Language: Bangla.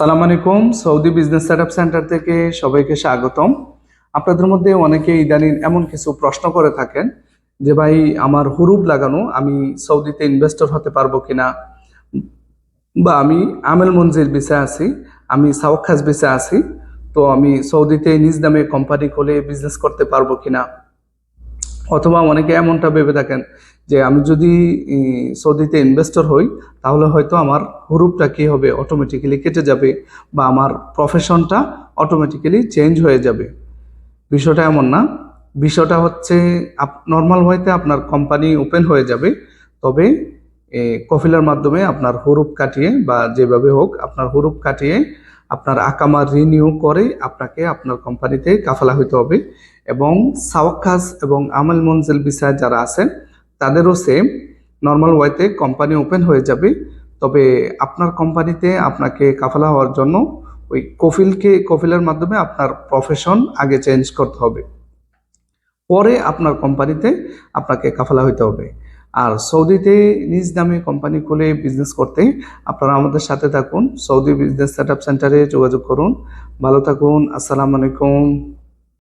আসসালামু আলাইকুম, সৌদি বিজনেস সেটআপ সেন্টার থেকে সবাইকে স্বাগতম। আপনাদের মধ্যে অনেকে ইদানিং এমন কিছু প্রশ্ন করে থাকেন যে, ভাই, আমার হুরুপ লাগানো, আমি সৌদিতে ইনভেস্টর হতে পারব কিনা? বা, আমি আমেল মঞ্জির বিষে আছি, আমি সাওখাস বিষে আছি, তো আমি সৌদিতে নিজ নামে কোম্পানি খুলে বিজনেস করতে পারব কিনা? অথবা অনেকে এমনটা ভেবে থাকেন যে আমি যদি সৌদিতে ইনভেস্টর হই, তাহলে হয়তো আমার হুরুপটা কি হবে? অটোমেটিক্যালি কেটে যাবে বা আমার প্রফেশনটা অটোমেটিক্যালি চেঞ্জ হয়ে যাবে। বিষয়টা এমন না। বিষয়টা হচ্ছে, আপ নর্মাল ওয়েতে আপনার কোম্পানি ওপেন হয়ে যাবে, তবে কফিলার মাধ্যমে আপনার হুরুপ কাটিয়ে বা যেভাবে হোক আপনার হুরুপ কাটিয়ে আপনার আকামা রিনিউ করে আপনাকে আপনার কোম্পানিতে কাফালা হইতে হবে এবং সাওয়াক্কাস এবং আমল মঞ্জিল বিষয় যারা আছেন, তাদেরও সেম নর্মাল ওয়েতে কোম্পানি ওপেন হয়ে যাবে। তবে আপনার কোম্পানিতে আপনাকে কাফালা হওয়ার জন্য ওই কফিলকে, কফিলের মাধ্যমে আপনার প্রফেশন আগে চেঞ্জ করতে হবে। পরে আপনার কোম্পানিতে আপনাকে কাফালা হইতে হবে। আর সৌদিতে নিজ নামে কোম্পানি খুলে বিজনেস করতে আপনারা আমাদের সাথে থাকুন। সৌদি বিজনেস সেট সেন্টারে যোগাযোগ করুন। ভালো থাকুন। আসসালামু আলাইকুম।